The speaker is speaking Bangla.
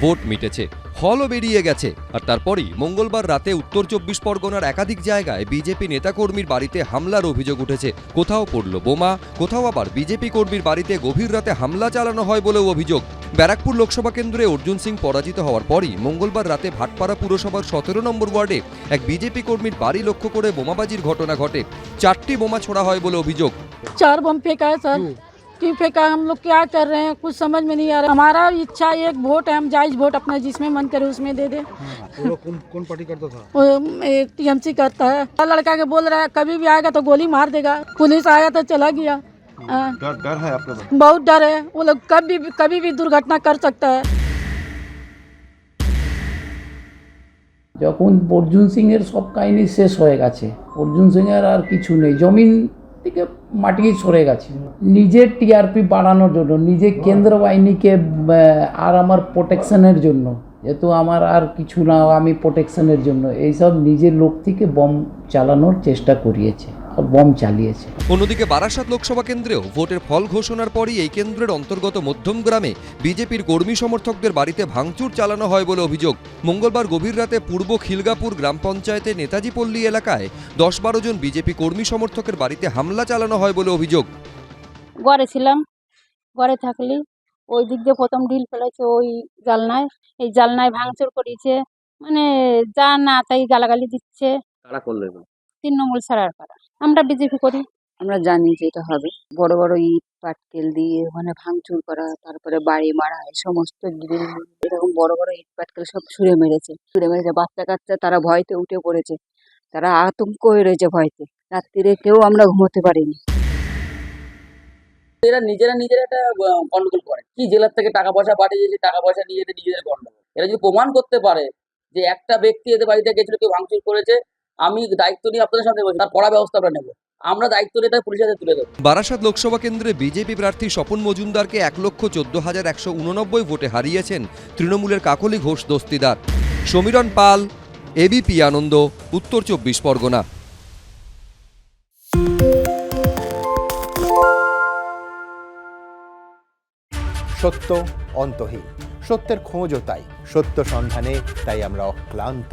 ভোট মিটেছে হলও বেরিয়ে গেছে। আর তারপরেই মঙ্গলবার রাতে উত্তর চব্বিশ পরগনার একাধিক জায়গায় বিজেপি নেতাকর্মীর বাড়িতে হামলার অভিযোগ উঠেছে। কোথাও পড়ল বোমা কোথাও আবার বিজেপি কর্মীর বাড়িতে গভীর রাতে হামলা চালানো হয় বলেও অভিযোগ। ব্যারাকপুর লোকসভা কেন্দ্রে অর্জুন সিং পরাজিত হওয়ার পরই মঙ্গলবার রাতে ভাটপাড়া পুরসভার সতেরো নম্বর ওয়ার্ডে এক বিজেপি কর্মীর বাড়ি লক্ষ্য করে বোমাবাজির ঘটনা ঘটে। চারটি বোমা ছোড়া হয় বলে অভিযোগ। চার বোম ফেঁকা স্যার। सर क्यों फेंका है? हम लोग क्या कर रहे हैं कुछ समझ में नहीं आ रहा हमारा इच्छा एक वोट है हम जायज वोट अपना जिसमें मन करे उसमें दे दे वो लोग कौन कौन पार्टी करता था वो टीएमसी करता है लड़का के बोल रहा है कभी भी आएगा तो गोली मार देगा पुलिस आया तो चला गया हाँ, डर डर है आपके पास बहुत डर है वो लोग कभी भी कभी भी दुर्घटना कर सकता है যখন অর্জুন সিংয়ের সব কাহিনী শেষ হয়ে গেছে অর্জুন সিংয়ের আর কিছু নেই জমিন থেকে মাটি সরে গেছে। নিজের টিআরপি বাড়ানোর জন্য নিজের কেন্দ্র বাহিনীকে আর আমার প্রোটেকশনের জন্য, যেহেতু আমার আর কিছু না, আমি প্রোটেকশনের জন্য, এইসব নিজের লোক থেকে বম চালানোর চেষ্টা করিয়েছে। বম চালিয়েছে। অন্যদিকে বারাসাত লোকসভা কেন্দ্রেও ভোটের ফল ঘোষণার পরই এই কেন্দ্রের অন্তর্গত মধ্যম গ্রামে বিজেপির কর্মী সমর্থকদের বাড়িতে ভাঙচুর চালানো হয় বলে অভিযোগ। মঙ্গলবার গভীর রাতে পূর্ব খিলগাপুর গ্রাম পঞ্চায়েতের নেতাজি পল্লী এলাকায় দশ বারো জন বিজেপি কর্মী সমর্থকের বাড়িতে হামলা চালানো হয় বলে অভিযোগ। ঘরে ছিলাম ঘরে থাকলি ওই দিক দিয়ে প্রথম ঢিল ফেলেছে ওই জালনায় এই জালনায় ভাঙচুর করেছে মানে যা না তাই গালাগালি দিচ্ছে। কারা করল? তৃণমূল ছাড়ার পাড়া আমরা বিজেপি করি। আমরা জানি যে এটা হবে। বড় বড় ইট পাটকেল দিয়ে ওখানে ভাঙচুর করা তারপরে বাড়ি মারা এই সমস্ত গ্রিল এরকম বড় বড় ইট পাটকেল সব ছুঁড়ে মেরেছে। ছুঁড়ে মেরেছে। বাচ্চা কাচ্চা তারা ভয়তে উঠে পড়েছে। তারা আতঙ্ক হয়ে রয়েছে ভয়তে। রাত্রিরে কেউ আমরা ঘুমোতে পারিনি। এরা নিজেরা নিজেরা একটা গন্ডগোল করে। কি জেলার থেকে টাকা পয়সা পাঠিয়েছে টাকা পয়সা নিয়ে নিজেদের গন্ডগোল। এরা যদি প্রমাণ করতে পারে যে একটা ব্যক্তি এদের বাড়িতে গেছিল কেউ ভাঙচুর করেছে আমি দায়িত্ব নিয়ে আপনাদের সাথে বলছি তার পড়া ব্যবস্থা আমরা নেব। আমরা দায়িত্ব নিয়ে তাই পুলিশের হাতে তুলে দেবো। বারাসাত লোকসভা কেন্দ্রে বিজেপি প্রার্থী স্বপন মজুমদারকে এক লক্ষ চোদ্দ হাজার একশো উননব্বই ভোটে হারিয়েছেন তৃণমূলের কাকলি ঘোষ দস্তিদার। সমীরণ পাল এবিপি আনন্দ উত্তর চব্বিশ পরগনা। সত্য অন্তহীন। সত্যের খোঁজও তাই। সত্য সন্ধানে তাই আমরা অক্লান্ত